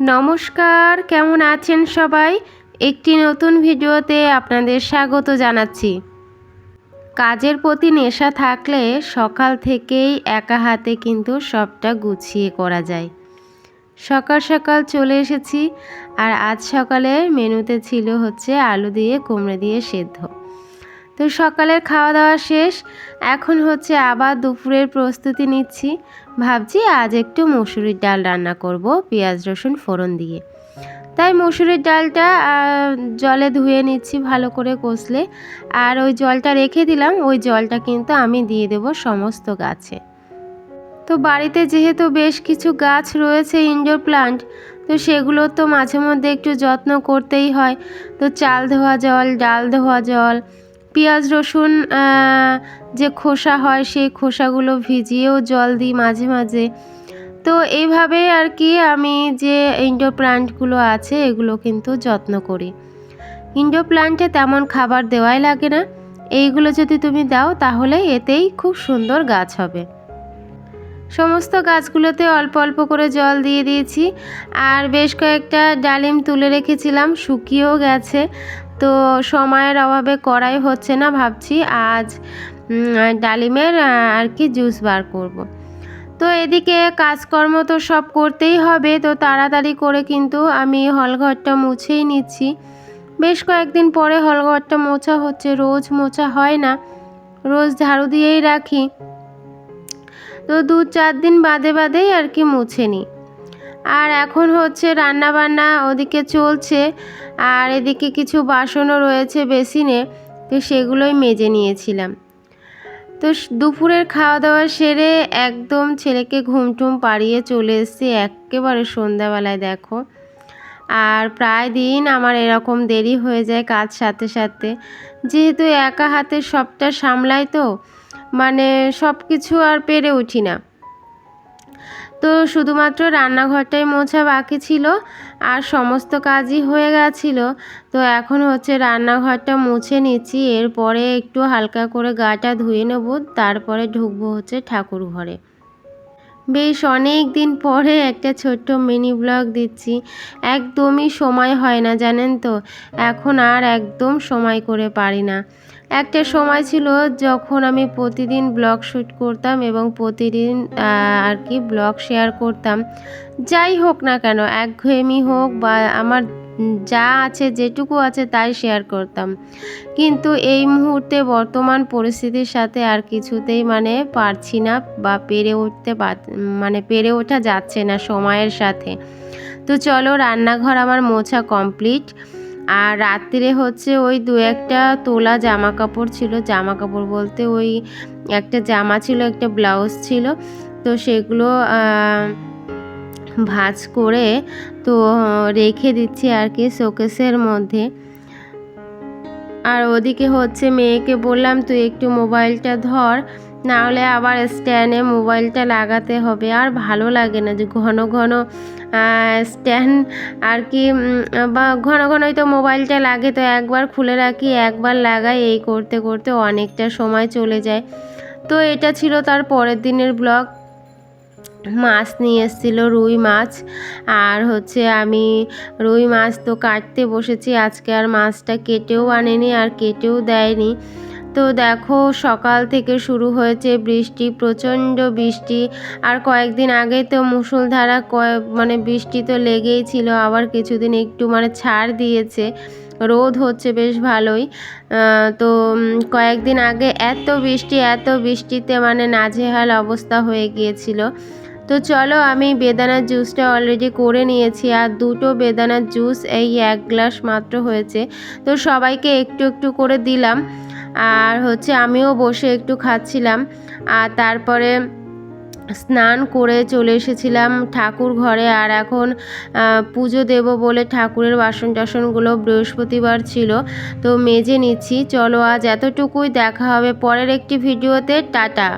নমস্কার, কেমন আছেন সবাই? একটি নতুন ভিডিওতে আপনাদের স্বাগত জানাচ্ছি। কাজের প্রতি নেশা থাকলে সকাল থেকেই একা হাতে কিন্তু সবটা গুছিয়ে করা যায়। সকাল সকাল চলে এসেছি, আর আজ সকালে মেনুতে ছিল হচ্ছে আলু দিয়ে, কুমড়ো দিয়ে সেদ্ধ। তো সকালের খাওয়া দাওয়া শেষ। এখন হচ্ছে আবার দুপুরের প্রস্তুতি নিচ্ছি। ভাবছি আজ একটু মসুরির ডাল রান্না করব পেঁয়াজ, রসুন, ফোড়ন দিয়ে। তাই মসুরির ডালটা জলে ধুয়ে নিচ্ছি ভালো করে কষলে। আর ওই জলটা রেখে দিলাম, ওই জলটা কিন্তু আমি দিয়ে দেব সমস্ত গাছে। তো বাড়িতে যেহেতু বেশ কিছু গাছ রয়েছে ইনডোর প্লান্ট তো সেগুলো তো মাঝে মধ্যে একটু যত্ন করতেই হয়। তো চাল ধোয়া জল, ডাল ধোয়া জল পেঁয়াজ রসুন যে খোসা হয় সেই খোসাগুলো ভিজিয়েও জল দিই মাঝে মাঝে। তো এইভাবে আর কি আমি যে ইনডোর প্লান্টগুলো আছে এগুলো কিন্তু যত্ন করি। ইনডোর প্লান্টে তেমন খাবার দেওয়াই লাগে না। এইগুলো যদি তুমি দাও তাহলে এতেই খুব সুন্দর গাছ হবে। সমস্ত গাছগুলোতে অল্প অল্প করে জল দিয়ে দিয়েছি। আর বেশ কয়েকটা ডালিম তুলে রেখেছিলাম, শুকিয়েও গেছে। তো সময়ের অভাবে করাই হচ্ছে না ভাবছি, আজ ডালিমের আর কি জুস বার করব। তো এদিকে কাজকর্ম তো সব করতেই হবে, তো তাড়াতাড়ি করে কিন্তু আমি হলঘরটা মুছেই নিচ্ছি। বেশ কয়েকদিন পরে হলঘরটা মোছা হচ্ছে, রোজ মোছা হয় না। রোজ ঝাড়ু দিয়েই রাখি। তো দু চার দিন বাদে বাদেই আর কি মুছে নিই আর এখন হচ্ছে রান্না বান্না ওদিকে চলছে, আর এদিকে কিছু বাসনও রয়েছে বেসিনে, তো সেগুলোই মেজে নিয়েছিলাম। তো দুপুরের খাওয়া দাওয়া সেরে একদম ছেলেকে ঘুমটুম পাড়িয়ে চলে এসেছি, একেবারে সন্ধ্যাবেলায় দেখো। আর প্রায় দিন আমার এরকম দেরি হয়ে যায় কাজ সাথে সাথে। যেহেতু একা হাতে সবটা সামলাই তো মানে সব কিছু আর পেরে উঠি না। তো শুধুমাত্র রান্নাঘরটাই মোছা বাকি ছিল আর সমস্ত কাজই হয়ে গেছিল। তো এখন হচ্ছে রান্নাঘরটা মুছে নিচ্ছি, এরপরে একটু হালকা করে গাটা ধুয়ে নেব, তারপরে ঢুকবো হচ্ছে ঠাকুর ঘরে। বেশ অনেক দিন পরে একটা ছোট্ট মিনি ব্লগ দিচ্ছি। একদমই সময় হয় না, জানেন তো? এখন আর একদম সময় করে পারি না। একটা সময় ছিল যখন আমি প্রতিদিন ব্লগ শ্যুট করতাম এবং প্রতিদিন আর কি ব্লগ শেয়ার করতাম। যাই হোক না কেন, একঘেয়েমি হোক বা আমার যা আছে, যেটুকু আছে তাই শেয়ার করতাম। কিন্তু এই মুহূর্তে বর্তমান পরিস্থিতির সাথে আর কিছুতেই মানে পারছি না বা পেরে উঠতে মানে পেরে ওঠা যাচ্ছে না সময়ের সাথে। তো চলো, রান্নাঘর আমার মোছা কমপ্লিট। আর রাত্রিরে হচ্ছে ওই দু একটা তোলা জামা কাপড় ছিল। জামা কাপড় বলতে ওই একটা জামা ছিল, একটা ব্লাউজ ছিল। তো সেগুলো ভাজ করে তো রেখে দিচ্ছি আর কি শোকেসের মধ্যে। আর ওদিকে হচ্ছে মেয়েকে বললাম, তুই একটু মোবাইলটা ধর নাহলে আবার স্ট্যান্ডে মোবাইলটা লাগাতে হবে। আর ভালো লাগে না যে ঘন ঘন স্ট্যান্ড আর কি বা ঘন ঘনই তো মোবাইলটা লাগে, তো একবার খুলে রাখি, একবার লাগাই, এই করতে করতে অনেকটা সময় চলে যায়। তো এটা ছিল তার পরের দিনের ব্লগ। মাছ নিয়ে এসেছিল, রুই মাছ। আর হচ্ছে আমি রুই মাছ তো কাটতে বসেছি, আজকে আর মাছটা কেটেও আনেনি আর কেটেও দেয়নি। তো দেখো, সকাল থেকে শুরু হয়েছে বৃষ্টি, প্রচণ্ড বৃষ্টি। আর কয়েকদিন আগে তো মুসুলধারা কয়েক মানে বৃষ্টি তো লেগেই ছিল, আবার কিছুদিন একটু মানে ছাড় দিয়েছে। রোদ হচ্ছে বেশ ভালোই। তো কয়েকদিন আগে এত বৃষ্টি, এত বৃষ্টিতে মানে নাজেহাল অবস্থা হয়ে গিয়েছিল। তো চলো আমি বেদানার জুসটা অলরেডি করে নিয়েছি আর দুটো বেদানার জুস এই এক গ্লাস মাত্র হয়েছে। তো সবাইকে একটু একটু করে দিলাম। আর হচ্ছে আমিও বসে একটু খাচ্ছিলাম। আর তারপরে স্নান করে চলে এসেছিলাম ঠাকুর ঘরে। আর এখন পুজো দেব বলে ঠাকুরের বাসন টাসনগুলো বৃহস্পতিবার ছিল। তো মেজে নিচ্ছি। চলো আজ এতটুকুই। দেখা হবে পরের একটি ভিডিওতে। টাটা।